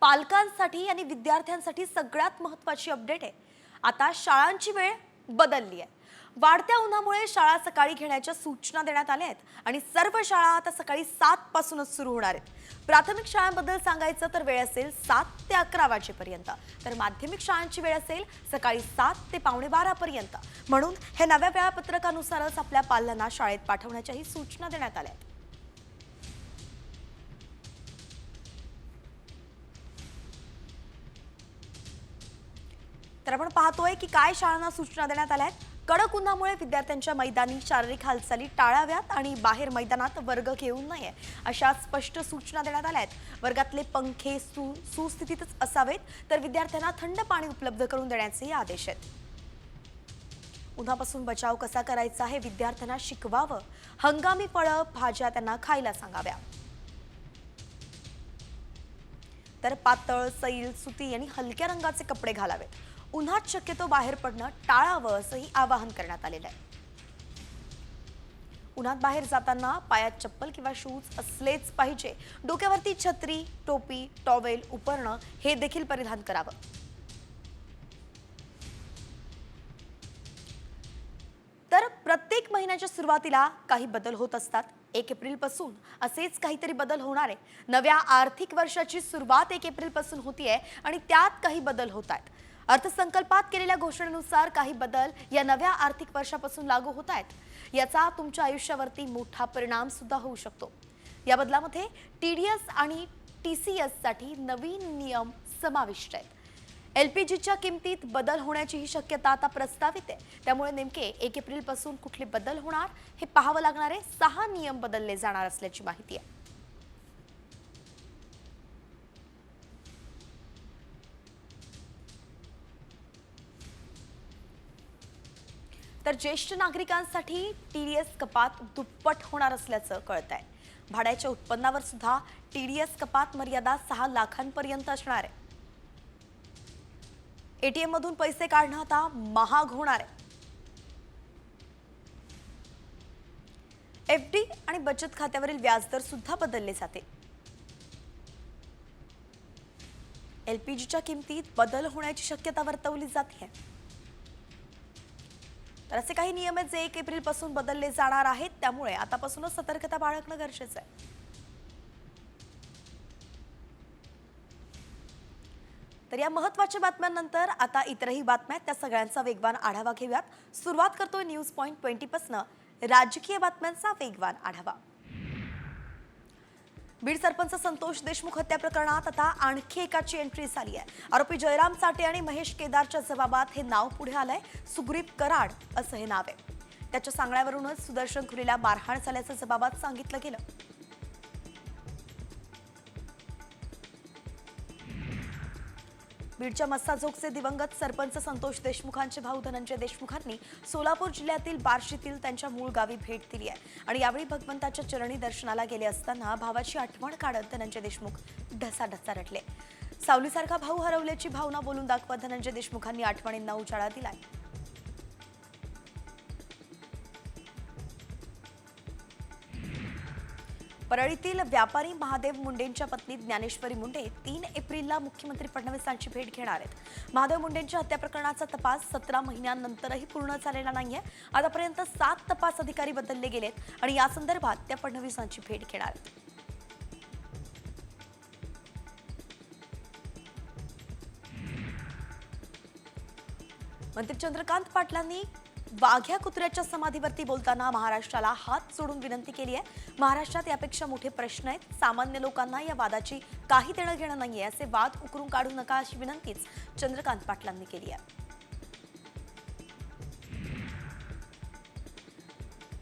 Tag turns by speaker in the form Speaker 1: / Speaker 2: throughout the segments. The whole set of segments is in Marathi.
Speaker 1: पालकांसाठी आणि विद्यार्थ्यांसाठी सगळ्यात महत्त्वाची अपडेट आहे. आता शाळांची वेळ बदलली आहे. वाढत्या उन्हामुळे शाळा सकाळी घेण्याच्या सूचना देण्यात आल्या आहेत आणि सर्व शाळा आता सकाळी सात पासूनच सुरू होणार आहेत. प्राथमिक शाळांबद्दल सांगायचं तर वेळ असेल सात ते अकरा वाजेपर्यंत. तर माध्यमिक शाळांची वेळ असेल सकाळी सात ते पावणे बारापर्यंत म्हणून हे नव्या वेळापत्रकानुसारच आपल्या पाल्यांना शाळेत पाठवण्याच्याही सूचना देण्यात आल्या आहेत. तर आपण पाहतोय की काय शाळांना सूचना देण्यात आल्या आहेत. कडक उन्हामुळे विद्यार्थ्यांच्या मैदानी शारीरिक हालचाली टाळाव्यात आणि बाहेर मैदानात वर्ग घेऊ नये अशा स्पष्ट सूचना देण्यात आल्या आहेत. वर्गातले पंखे सु सुस्थितीतच असावेत तर विद्यार्थ्यांना थंड पाणी उपलब्ध करून देण्याचे आदेश आहेत. उन्हापासून बचाव कसा करायचा हे विद्यार्थ्यांना शिकवावं. हंगामी फळं भाज्या त्यांना खायला सांगाव्या. तर पातळ सैल सुती आणि हलक्या रंगाचे कपडे घालावेत. उन्हात शक्यतो बाहेर पडणं टाळावं असंही आवाहन करण्यात आलेलं आहे. उन्हात बाहेर जाताना पायात चप्पल किंवा शूज असलेच पाहिजे. डोक्यावरती छत्री टोपी टॉवेल उपरणं हे देखील परिधान करावं. तर प्रत्येक महिन्याच्या सुरुवातीला काही बदल होत असतात. एक एप्रिलपासून असेच काहीतरी बदल होणार आहे. नव्या आर्थिक वर्षाची सुरुवात एक एप्रिलपासून होतीये आणि त्यात काही बदल होत आहेत अर्थसंकल्पात केलेल्या घोषणेनुसार काही बदल या नव्या आर्थिक वर्षापासून लागू होत आहेत. याचा तुमच्या आयुष्यावरती मोठा परिणाम सुद्धा होऊ शकतो. या बदलामध्ये टी डी एस आणि टी सी साठी नवीन नियम समाविष्ट आहेत. एलपीजीच्या किमतीत बदल होण्याची ही शक्यता आता प्रस्तावित आहे. त्यामुळे नेमके एक एप्रिलपासून कुठले बदल होणार हे पाहावं लागणारे सहा नियम बदलले जाणार असल्याची माहिती आहे. तर ज्येष्ठ नागरिकांसाठी टीडीएस कपात दुप्पट होणार असल्याचं कळत आहे भाड्याच्या उत्पन्नावर सुद्धा टीडीएस कपात मर्यादा सहा लाखांपर्यंत असणार आहे. एटीएम मधून पैसे काढणं आता महाग होणार आहे. एफडी आणि बचत खात्यावरील व्याजदर सुद्धा बदलले जाते. एलपीजीच्या किमतीत बदल होण्याची शक्यता वर्तवली जाते तर असे काही नियम आहेत जे एक एप्रिलपासून बदलले जाणार आहेत त्यामुळे आतापासूनच सतर्कता बाळगणं गरजेचं आहे. तर या महत्त्वाच्या बातम्यांनंतर आता इतरही बातम्या त्या सगळ्यांचा वेगवान आढावा घेऊयात. सुरुवात करतोय न्यूज पॉईंट ट्वेंटीपासनं राजकीय बातम्यांचा वेगवान आढावा. बीड सरपंच संतोष देशमुख हत्या प्रकरणात आता आणखी एकाची एंट्री झाली आहे. आरोपी जयराम साठे आणि महेश केदारच्या जबाबात हे नाव पुढे आलंय सुग्रीप कराड असं हे नाव आहे. त्याच्या सांगण्यावरूनच सुदर्शन खुलीला मारहाण झाल्याचं जबाबात सांगितलं गेलं. बीडच्या मस्साजोगचे दिवंगत सरपंच संतोष देशमुखांचे भाऊ धनंजय देशमुखांनी सोलापूर जिल्ह्यातील बार्शीतील त्यांच्या मूळ गावी भेट दिली आहे. आणि यावेळी भगवंताच्या चरणी दर्शनाला गेले असताना भावाची आठवण काढत धनंजय देशमुख ढसाढसा रटले सावलीसारखा भाऊ हरवल्याची भावना बोलून दाखवत धनंजय देशमुखांनी आठवणींना उजाळा दिलाय. परळीतील व्यापारी महादेव मुंडेंच्या पत्नी ज्ञानेश्वरी मुंडे तीन एप्रिलला मुख्यमंत्री फडणवीसांची भेट घेणार आहेत. महादेव मुंडेंच्या हत्या प्रकरणाचा तपास सतरा महिन्यांनंतरही पूर्ण झालेला नाहीये. आतापर्यंत सात तपास अधिकारी बदलले गेलेत आणि या संदर्भात त्या फडणवीसांची भेट घेणार आहेत. मंत्री चंद्रकांत पाटलांनी वाघ्या कुत्र्याच्या समाधीवरती बोलताना महाराष्ट्राला हात सोडून विनंती केली आहे. महाराष्ट्रात यापेक्षा मोठे प्रश्न आहेत. सामान्य लोकांना या वादाची काही देणं घेणं नाहीये. असे वाद उकरून काढू नका अशी विनंतीच चंद्रकांत पाटलांनी केली आहे.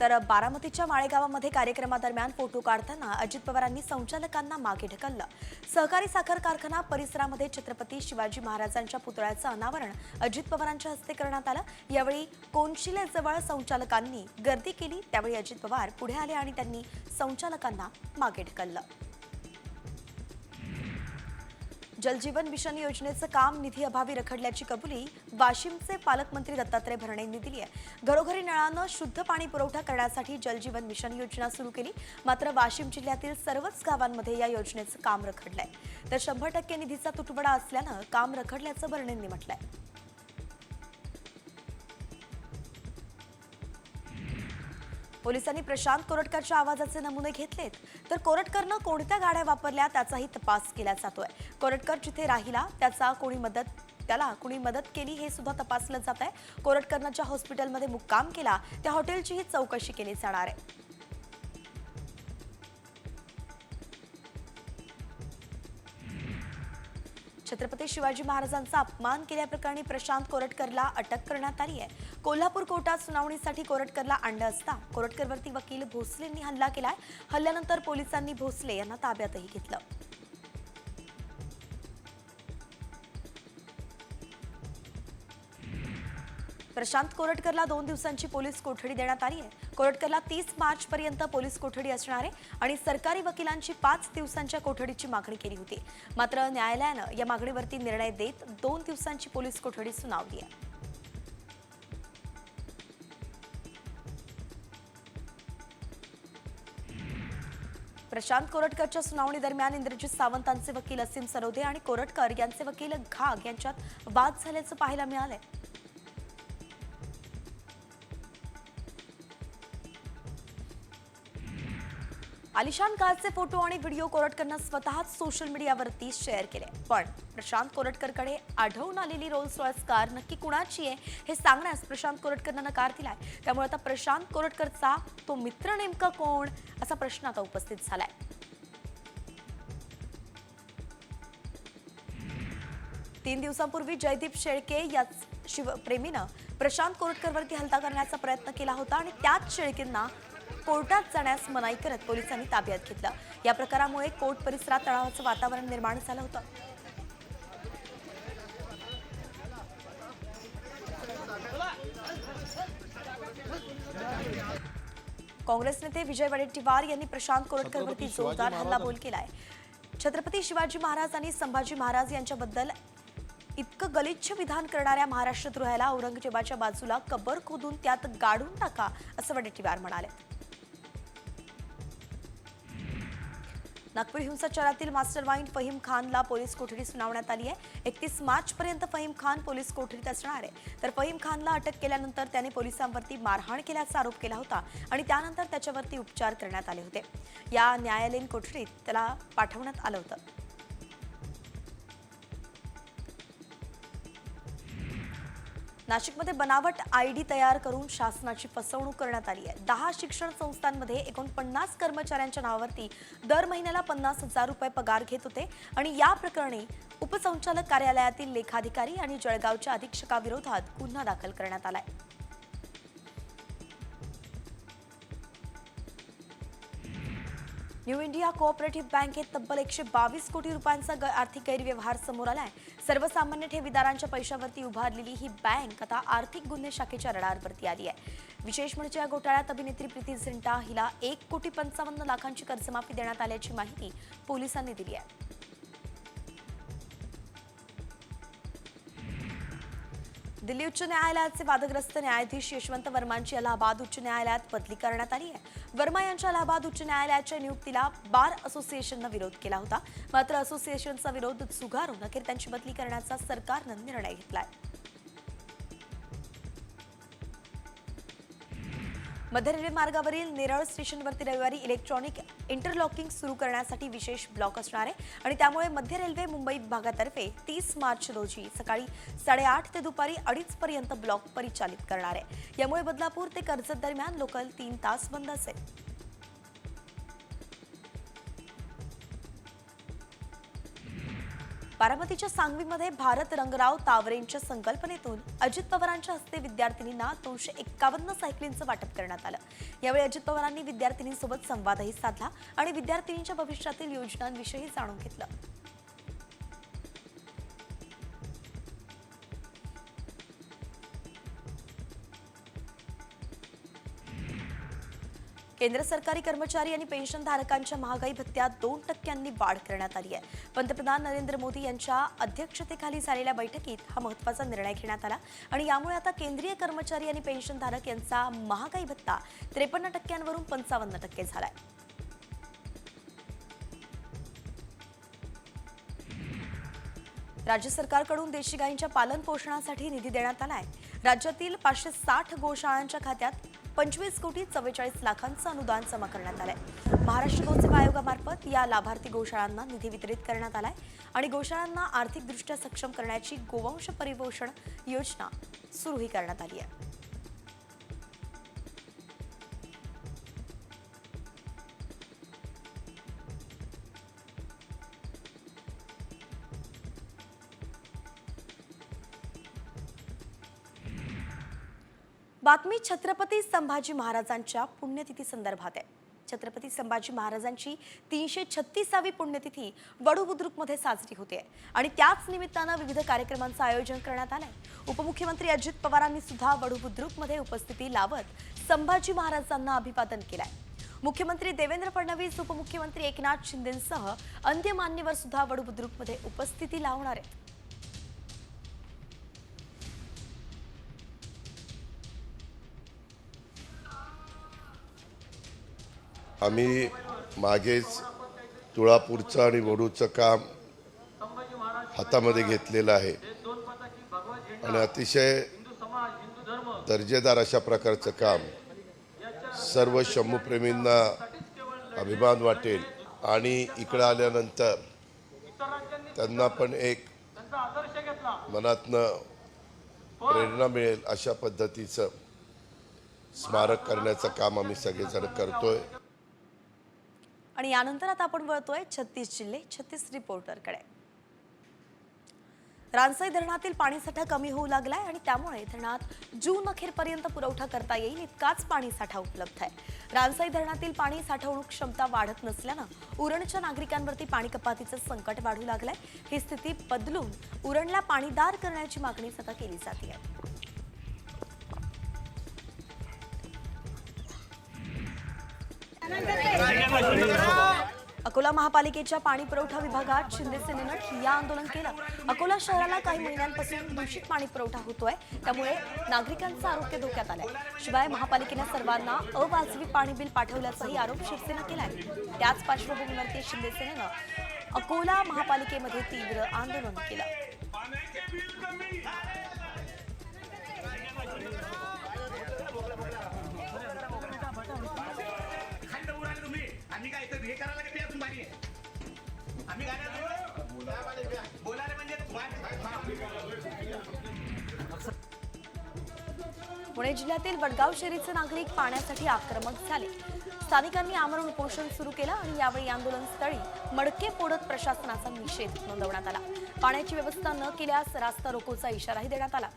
Speaker 1: तर बारामतीच्या माळेगावामध्ये कार्यक्रमादरम्यान फोटो काढताना अजित पवारांनी संचालकांना मागे ढकललं. सहकारी साखर कारखाना परिसरामध्ये छत्रपती शिवाजी महाराजांच्या पुतळ्याचं अनावरण अजित पवारांच्या हस्ते करण्यात आलं. यावेळी कोनशिलेजवळ संचालकांनी गर्दी केली. त्यावेळी अजित पवार पुढे आले आणि त्यांनी संचालकांना मागे ढकललं. जलजीवन मिशन योजनेचं काम निधी अभावी रखडल्याची कबुली वाशिमचे पालकमंत्री दत्तात्रय भरणे यांनी दिली आहे. घरोघरी नळानं शुद्ध पाणी पुरवठा करण्यासाठी जलजीवन मिशन योजना सुरू केली. मात्र वाशिम जिल्ह्यातील सर्वच गावांमध्ये या योजनेचं काम रखडलंय. तर शंभर टक्के निधीचा तुटवडा असल्यानं काम रखडल्याचं भरणेंनी म्हटलंय. पोलिसांनी प्रशांत कोरटकरच्या आवाजाचे नमुने घेतलेत. तर कोरटकरनं कोणत्या गाड्या वापरल्या त्याचाही तपास केला जातोय. कोरटकर जिथे राहिला त्याचा कोणी मदत त्याला कुणी मदत केली हे सुद्धा तपासलं जात आहे कोरटकरनं ज्या हॉस्पिटलमध्ये मुक्काम केला त्या हॉटेलचीही चौकशी केली जाणार आहे. छत्रपती शिवाजी महाराजांचा अपमान केल्याप्रकरणी प्रशांत कोरटकरला अटक करण्यात आली आहे. कोल्हापूर कोर्टात सुनावणीसाठी कोरटकरला आणलं असता. कोरटकरवरती वकील भोसलेंनी हल्ला केलाय. हल्ल्यानंतर पोलिसांनी भोसले यांना ताब्यातही घेतलं. प्रशांत कोरटकरला दोन दिवसांची पोलीस कोठडी देण्यात आली आहे. कोरटकरला तीस मार्च पर्यंत पोलीस कोठडी असणार आहे आणि सरकारी वकिलांची पाच दिवसांच्या कोठडीची मागणी केली होती. मात्र न्यायालयानं या मागणीवरती निर्णय देत दोन दिवसांची पोलीस कोठडी सुनावली आहे. प्रशांत कोरटकरच्या सुनावणी दरम्यान इंद्रजित सावंतांचे वकील असीम सरोदे आणि कोरटकर यांचे वकील घाग यांच्यात वाद झाल्याचं पाहायला मिळालंय. आलिशान कारचे फोटो आणि व्हिडिओ कोरटकरनं स्वतःच सोशल मीडियावरती शेअर केले. पण प्रशांत कोरटकरकडे आढळून आलेली रोल्स रॉयस कार नक्की कुणाची आहे हे सांगण्यास प्रशांत कोरटकरनं नकार दिलाय. त्यामुळे आता प्रशांत कोरटकरचा तो मित्र नेमका कोण असा प्रश्न आता उपस्थित झालाय. तीन दिवसांपूर्वी जयदीप शेळके या शिवप्रेमीनं प्रशांत कोरटकरवरती हल्ला करण्याचा प्रयत्न केला होता आणि त्याच शेळकेंना कोर्टात जाण्यास मनाई करत पोलिसांनी ताब्यात घेतलं. या प्रकारामुळे कोर्ट परिसरात तणावाचं वातावरण निर्माण झालं होतं. काँग्रेस नेते विजय वडेट्टीवार यांनी प्रशांत कोरटकरवरती जोरदार हल्ला
Speaker 2: महाराज-
Speaker 1: बोल केलाय. छत्रपती शिवाजी महाराज आणि संभाजी महाराज यांच्याबद्दल इतकं गलिच्छ विधान करणाऱ्या महाराष्ट्रद्रोहाला औरंगजेबाच्या बाजूला कबर खोदून त्यात गाडून टाका असं वडेट्टीवार म्हणाले. नागपूर हिंसाचारातील मास्टर माइंड फहीम खानला पोलीस कोठडी सुनावण्यात आली आहे. एकतीस मार्च पर्यंत फहीम खान पोलीस कोठडीत असणार आहे. तर फहीम खानला अटक केल्यानंतर त्याने पोलिसांवरती मारहाण केल्याचा आरोप केला होता आणि त्यानंतर त्याच्यावरती उपचार करण्यात आले होते. या न्यायालयीन कोठडीत त्याला पाठवण्यात आलं होतं. नाशिकमध्ये बनावट आय डी तयार करून शासनाची फसवणूक करण्यात आली आहे. दहा शिक्षण संस्थांमध्ये एकोणपन्नास कर्मचाऱ्यांच्या नावावरती दर महिन्याला पन्नास हजार रुपये पगार घेत होते आणि या प्रकरणी उपसंचालक कार्यालयातील लेखाधिकारी आणि जळगावच्या अधीक्षकाविरोधात गुन्हा दाखल करण्यात आलाय. न्यू इंडिया कोऑपरेटिव्ह बँकेत तब्बल एकशे बावीस कोटी रुपयांचा ग- आर्थिक गैरव्यवहार समोर आलाय. सर्वसामान्य ठेवीदारांच्या पैशावरती उभारलेली ही बँक आता आर्थिक गुन्हे शाखेच्या रडारवरती आली आहे. विशेष म्हणजे या घोटाळ्यात अभिनेत्री प्रीती झिंटा हिला एक कोटी पंचावन्न लाखांची कर्जमाफी देण्यात आल्याची माहिती पोलिसांनी दिली आहे. दिल्ली उच्च न्यायालयाचे वादग्रस्त न्यायाधीश यशवंत वर्मांची अलाहाबाद उच्च न्यायालयात बदली करण्यात आली आहे. वर्मा यांच्या अलाहाबाद उच्च न्यायालयाच्या नियुक्तीला बार असोसिएशननं विरोध केला होता. मात्र असोसिएशनचा विरोध झुगारून अखेर त्यांची बदली करण्याचा सरकारनं निर्णय घेतलाय. मध्य रेल्वे मार्गावरील नेरळ स्टेशनवरती रविवारी इलेक्ट्रॉनिक इंटरलॉकिंग सुरू करण्यासाठी विशेष ब्लॉक असणार आहे. आणि त्यामुळे मध्य रेल्वे मुंबई विभागातर्फे तीस मार्च रोजी सकाळी साडेआठ ते दुपारी अडीच पर्यंत ब्लॉक परिचालित करणार आहे. यामुळे बदलापूर ते कर्जत दरम्यान लोकल तीन तास बंद असेल. बारामतीच्या सांगवीमध्ये भारत रंगराव तावरेंच्या संकल्पनेतून अजित पवारांच्या हस्ते विद्यार्थिनींना दोनशे एक्कावन्न सायकलींचं वाटप करण्यात आलं. यावेळी अजित पवारांनी विद्यार्थिनींसोबत संवादही साधला आणि विद्यार्थिनींच्या भविष्यातील योजनांविषयी जाणून घेतलं. केंद्र सरकारी कर्मचारी आणि पेन्शनधारकांच्या महागाई भत्त्यात दोन टक्क्यांनी वाढ करण्यात आली आहे. पंतप्रधान नरेंद्र मोदी यांच्या अध्यक्षतेखाली झालेल्या बैठकीत हा महत्त्वाचा निर्णय घेण्यात आला आणि यामुळे आता केंद्रीय कर्मचारी आणि पेन्शनधारक यांचा महागाई भत्ता त्रेपन्न टक्क्यांवरून पंचावन्न टक्के झालाय. राज्य सरकारकडून देशी गायींच्या पालन पोषणासाठी निधी देण्यात आलाय. राज्यातील पाचशे साठ गोशाळांच्या खात्यात पंचवीस कोटी चव्वेचाळीस लाखांचं अनुदान जमा करण्यात आलंय. महाराष्ट्र गोसेवा आयोगामार्फत या लाभार्थी गोशाळांना निधी वितरित करण्यात आलाय आणि गोशाळांना आर्थिकदृष्ट्या सक्षम करण्याची गोवंश परिपोषण योजना सुरूही करण्यात आली आहे. बातमी छत्रपती संभाजी महाराजांच्या पुण्यतिथी संदर्भात आहे. छत्रपती संभाजी महाराजांची तीनशे छत्तीसावी पुण्यतिथी वडू बुद्रुकमध्ये साजरी होते. आणि त्याच निमित्तानं विविध कार्यक्रमांचं आयोजन करण्यात आलंय. उपमुख्यमंत्री अजित पवारांनी सुद्धा वडू बुद्रुकमध्ये उपस्थिती लावत संभाजी महाराजांना अभिवादन केलंय. मुख्यमंत्री देवेंद्र फडणवीस उपमुख्यमंत्री एकनाथ शिंदेसह अन्य मान्यवर सुद्धा वडू बुद्रुकमध्ये उपस्थिती लावणार आहेत.
Speaker 2: आम्ही मागेच तुळापूरचं आणि वडूचं काम हातामध्ये घेतलेलं आहे. आणि अतिशय दर्जेदार अशा प्रकारचं काम सर्व शंभूप्रेमींना अभिमान वाटेल. आणि इकडं आल्यानंतर त्यांना पण एक मनातनं प्रेरणा मिळेल अशा पद्धतीचं स्मारक करण्याचं काम आम्ही सगळेजण करतोय.
Speaker 1: आणि यानंतर आता आपण वळतोय छत्तीस जिल्हे छत्तीस रिपोर्टरकडे रानसाई धरणातील पाणीसाठा कमी होऊ लागलाय आणि त्यामुळे धरणात जून अखेरपर्यंत पुरवठा करता येईल इतकाच पाणीसाठा उपलब्ध आहे. रानसाई धरणातील पाणी साठवणूक क्षमता वाढत नसल्यानं उरणच्या नागरिकांवरती पाणी कपातीचं संकट वाढू लागलंय. ही स्थिती बदलून उरणला पाणीदार करण्याची मागणी सध्या केली जाते. अकोला महापालिकेच्या पाणी पुरवठा विभागात शिंदे सेनेनं ठिय्या आंदोलन केलं. अकोला शहराला काही महिन्यांपासून दूषित पाणी पुरवठा होतोय. त्यामुळे नागरिकांचं आरोग्य धोक्यात आलंय. शिवाय महापालिकेनं सर्वांना अवाजवी पाणी बिल पाठवल्याचाही आरोप शिवसेना केलाय. त्याच पार्श्वभूमीवरती शिंदे सेनेनं अकोला महापालिकेमध्ये तीव्र आंदोलन केलं. पुणे जिल्ह्यातील वडगाव शेरीचे नागरिक पाण्यासाठी आक्रमक झाले. स्थानिकांनी आमरण उपोषण सुरू केलं आणि यावेळी आंदोलनस्थळी मडके फोडत प्रशासनाचा निषेध नोंदवण्यात आला. पाण्याची व्यवस्था न केल्यास रास्ता रोकोचा इशाराही देण्यात आला.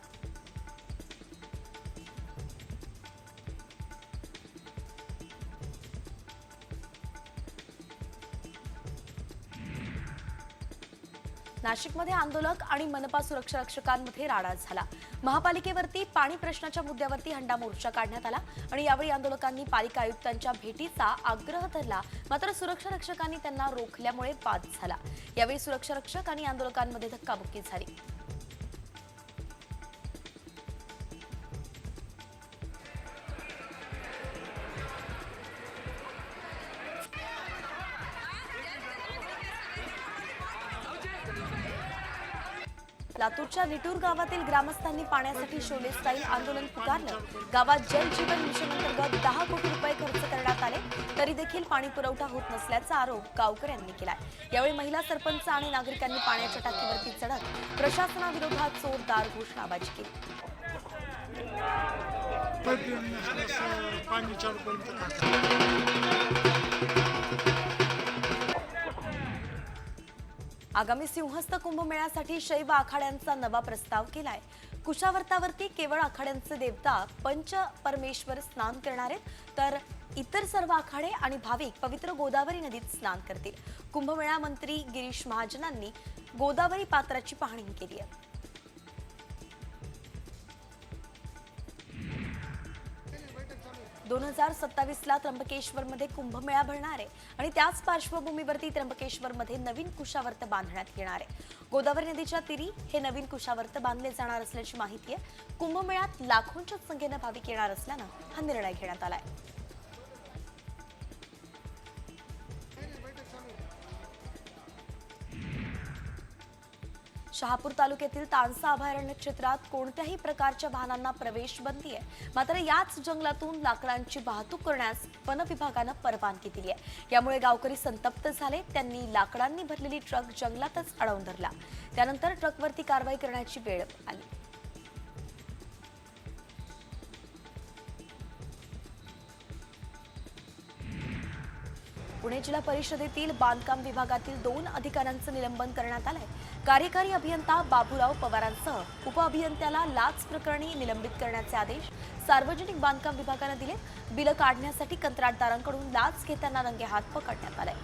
Speaker 1: नाशिकमध्ये आंदोलक आणि मनपा सुरक्षा रक्षकांमध्ये राडा झाला. महापालिकेवरती पाणी प्रश्नाच्या मुद्द्यावरती हंडा मोर्चा काढण्यात आला आणि यावेळी आंदोलकांनी पालिका आयुक्तांच्या भेटीचा आग्रह धरला. मात्र सुरक्षा रक्षकांनी त्यांना रोखल्यामुळे बाद झाला. यावेळी सुरक्षा रक्षक आणि आंदोलकांमध्ये धक्काबुक्की झाली. लातूरच्या निटूर गावातील ग्रामस्थांनी पाण्यासाठी शोले स्टाईल आंदोलन पुकारलं. गावात जल जीवन मिशन अंतर्गत दहा कोटी रुपये खर्च करण्यात आले. तरी देखील पाणी पुरवठा होत नसल्याचा आरोप गावकऱ्यांनी केला यावेळी महिला सरपंच आणि नागरिकांनी पाण्याच्या टाकीवरती चढत प्रशासनाविरोधात जोरदार घोषणाबाजी केली.
Speaker 3: पाणी चालू पर्यंत
Speaker 1: आगामी सिंहस्थ कुंभमेळ्यासाठी शैव आखाड्यांचा नवा प्रस्ताव केलाय. कुशावर्तावरती केवळ आखाड्यांचे देवता पंच परमेश्वर स्नान करणार आहेत तर इतर सर्व आखाडे आणि भाविक पवित्र गोदावरी नदीत स्नान करतील. कुंभमेळा मंत्री गिरीश महाजनांनी गोदावरी पात्राची पाहणी केली आहे. दोन हजार सत्तावीसला त्र्यंबकेश्वरमध्ये कुंभमेळा भरणार आहे आणि त्याच पार्श्वभूमीवरती त्र्यंबकेश्वरमध्ये नवीन कुशावर्त बांधण्यात येणार आहे. गोदावरी नदीच्या तीरी हे नवीन कुशावर्त बांधले जाणार असल्याची माहिती आहे. कुंभमेळ्यात लाखोंच्या संख्येनं भाविक येणार असल्यानं हा निर्णय घेण्यात आलाय. शहापूर तालुक्यातील तानसा अभयारण्य क्षेत्रात कोणत्याही प्रकारच्या वाहनांना प्रवेश बंदी आहे. मात्र याच जंगलातून लाकडांची वाहतूक करण्यास वन विभागानं परवानगी दिली आहे. यामुळे गावकरी संतप्त झाले. त्यांनी लाकडांनी भरलेली ट्रक जंगलातच अडवून धरला. त्यानंतर ट्रकवरती कारवाई करण्याची वेळ आली. पुणे जिल्हा परिषदेतील बांधकाम विभागातील दोन अधिकाऱ्यांचं निलंबन करण्यात आलंय. कार्यकारी अभियंता बाबूराव पवारांसह उपअभियंत्याला लाच प्रकरणी निलंबित करण्याचे आदेश सार्वजनिक बांधकाम विभागानं दिले बिलं काढण्यासाठी कंत्राटदारांकडून लाच घेताना रंगे हात पकडण्यात आलाय.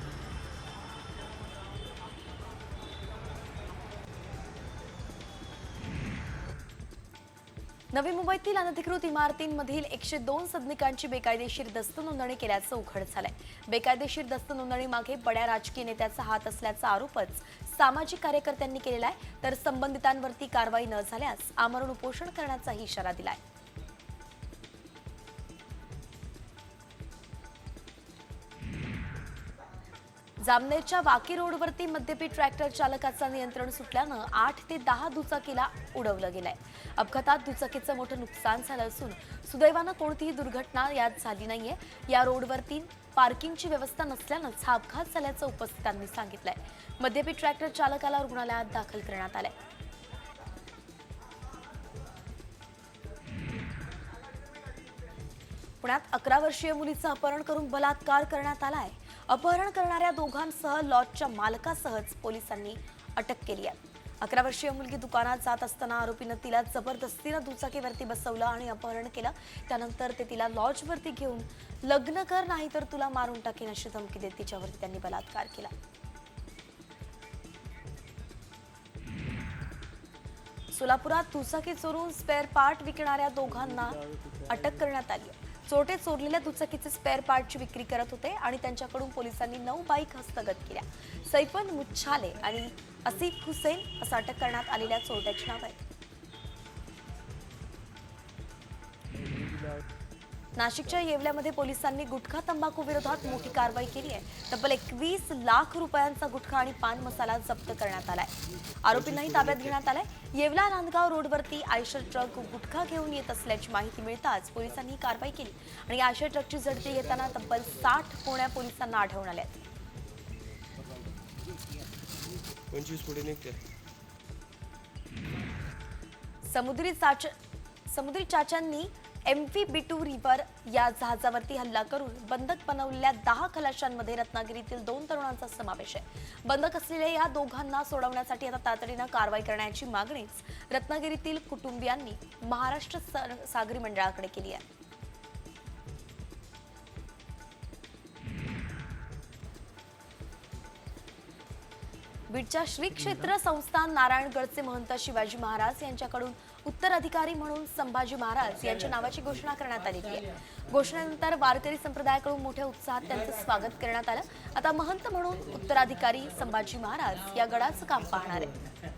Speaker 1: नवी मुंबईतील अनधिकृत इमारतींमधील एकशे दोन सदनिकांची बेकायदेशीर दस्त नोंदणी केल्याचं उघड झालंय. बेकायदेशीर दस्त नोंदणी मागे बड्या राजकीय नेत्याचा हात असल्याचा आरोपच सामाजिक कार्यकर्त्यांनी केलेला आहे. तर संबंधितांवरती कारवाई न झाल्यास आमरण उपोषण करण्याचाही इशारा दिलाय. जामनेरच्या वाकी रोडवरती मद्यपी ट्रॅक्टर चालकाचा नियंत्रण सुटल्यानं आठ ते दहा दुचाकीला उडवलं गेलंय. अपघातात दुचाकीचं मोठं नुकसान झालं असून सुदैवानं कोणतीही दुर्घटना यात झाली नाहीये. या रोडवरती पार्किंगची व्यवस्था नसल्यानंच हा अपघात झाल्याचं उपस्थितांनी सांगितलंय. मद्यपी ट्रॅक्टर चालकाला रुग्णालयात दाखल करण्यात आलंय. पुण्यात अकरा वर्षीय मुलीचं अपहरण करून बलात्कार करण्यात आला आहे अपहरण करणाऱ्या दोघांसह लॉजच्या मालकासहच पोलिसांनी अटक केली आहे. अकरा वर्षीय मुलगी दुकानात जात असताना आरोपीनं तिला जबरदस्तीनं दुचाकीवरती बसवलं आणि अपहरण केलं. त्यानंतर ते तिला लॉजवरती घेऊन लग्न कर नाही तर तुला मारून टाकेन अशी धमकी देत तिच्यावरती त्यांनी बलात्कार केला. सोलापुरात दुचाकी चोरून स्पेअर पार्ट विकणाऱ्या दोघांना अटक करण्यात आली आहे. चोरटे चोरलेल्या दुचाकीचे स्पेअर पार्टची विक्री करत होते आणि त्यांच्याकडून पोलिसांनी नऊ बाईक हस्तगत केल्या. सैफन मुच्छाले आणि असिफ हुसेन असं अटक करण्यात आलेल्या चोरट्याची नाव आहे नाशिकच्या येवल्यामध्ये पोलिसांनी गुटखा तंबाखू विरोधात मोठी कारवाई केली आहे. तब्बल एकवीस लाख रुपयांचा गुटखा आणि पान मसाला जप्त करण्यात आलाय. आरोपींनाही ताब्यात घेण्यात आलाय. येवला नांदगाव रोडवरती आयशर ट्रक गुटखा घेऊन येत असल्याची माहिती मिळताच पोलिसांनी ही कारवाई केली आणि आयशर ट्रकची झडती घेताना तब्बल साठ पुण्या पोलिसांना आढळून
Speaker 4: निघते.
Speaker 1: समुद्री चाच समुद्री चाच्यांनी एम व्ही बिटू रिव्हर या जहाजावरती हल्ला करून बंधक बनवलेल्या दहा खलाशांमध्ये रत्नागिरीतील दोन तरुणांचा समावेश आहे. बंधक असलेल्या या दोघांना सोडवण्यासाठी आता तातडीनं कारवाई करण्याची मागणीच रत्नागिरीतील कुटुंबियांनी महाराष्ट्र सागरी मंडळाकडे केली आहे. बीडच्या श्री क्षेत्र संस्थान नारायणगडचे महंत शिवाजी महाराज यांच्याकडून उत्तराधिकारी म्हणून संभाजी महाराज यांच्या नावाची घोषणा करण्यात आलेली आहे घोषणेनंतर वारकरी संप्रदायाकडून मोठ्या उत्साहात त्यांचं स्वागत करण्यात आलं. आता महंत म्हणून उत्तराधिकारी संभाजी महाराज या गडाचं काम पाहणार आहे